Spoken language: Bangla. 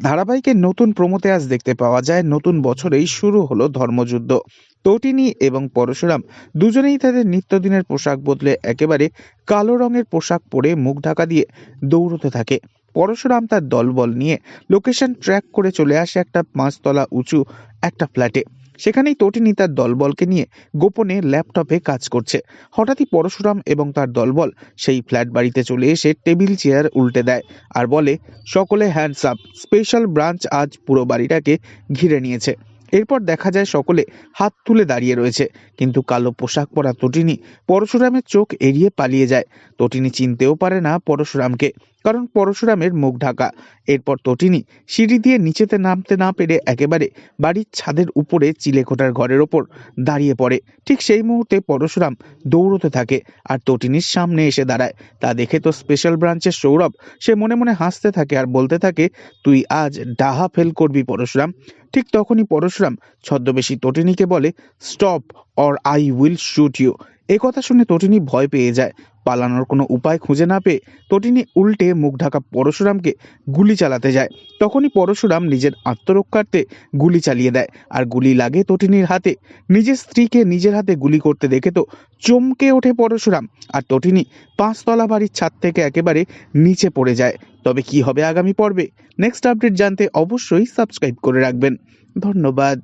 ধারাবাহিকের নতুন প্রমোতে আজ দেখতে পাওয়া যায়, নতুন বছরেই শুরু হলো ধর্মযুদ্ধ। তটিনী এবং পরশুরাম দুজনেই তাদের নিত্যদিনের পোশাক বদলে একেবারে কালো রঙের পোশাক পরে মুখ ঢাকা দিয়ে দৌড়তে থাকে। পরশুরাম তার দলবল নিয়ে লোকেশন ট্র্যাক করে চলে আসে একটা পাঁচতলা উঁচু একটা ফ্ল্যাটে। সেখানেই তটিনী তার দলবলকে নিয়ে গোপনে ল্যাপটপে কাজ করছে। হঠাৎই পরশুরাম এবং তার দলবল সেই ফ্ল্যাট বাড়িতে চলে এসে টেবিল চেয়ার উল্টে দেয় আর বলে, সকলে হ্যান্ডস আপ স্পেশাল ব্রাঞ্চ আজ পুরো বাড়িটাকে ঘিরে নিয়েছে। এরপর দেখা যায় সকলে হাত তুলে দাঁড়িয়ে রয়েছে। কিন্তু কালো পোশাক পরা তটিনী পরশুরামের চোখ এড়িয়ে পালিয়ে যায়। তটিনী চিনতেও পারে না পরশুরামকে, কারণ পরশুরামের মুখ ঢাকা। এরপর তটিনী সিঁড়ি দিয়ে নিচেতে নামতে না পেরে একেবারে বাড়ির ছাদের উপরে চিলেকোঠার ঘরের ওপর দাঁড়িয়ে পড়ে। ঠিক সেই মুহূর্তে পরশুরাম দৌড়তে থাকে আর তটিনীর সামনে এসে দাঁড়ায়। তা দেখে তো স্পেশাল ব্রাঞ্চের সৌরভ, সে মনে মনে হাসতে থাকে আর বলতে থাকে, তুই আজ ডাহা ফেল করবি পরশুরাম। ঠিক তখনই পরশুরাম ছদ্মবেশী তটিনীকে বলে stop or I will shoot you এ কথা শুনে তটিনী ভয় পেয়ে যায়। পালানোর কোনো উপায় খুঁজে না পেয়ে তটিনী উল্টে মুখ ঢাকা পরশুরামকে গুলি চালাতে যায়। তখনই পরশুরাম নিজের আত্মরক্ষার্থে গুলি চালিয়ে দেয় আর গুলি লাগে তটিনীর হাতে। নিজের স্ত্রীকে নিজের হাতে গুলি করতে দেখে তো চমকে ওঠে পরশুরাম আর তটিনী পাঁচতলা বাড়ির ছাদ থেকে একেবারে নিচে পড়ে যায়। তবে কি হবে আগামী পর্বে? নেক্সট আপডেট জানতে অবশ্যই সাবস্ক্রাইব করে রাখবেন। ধন্যবাদ।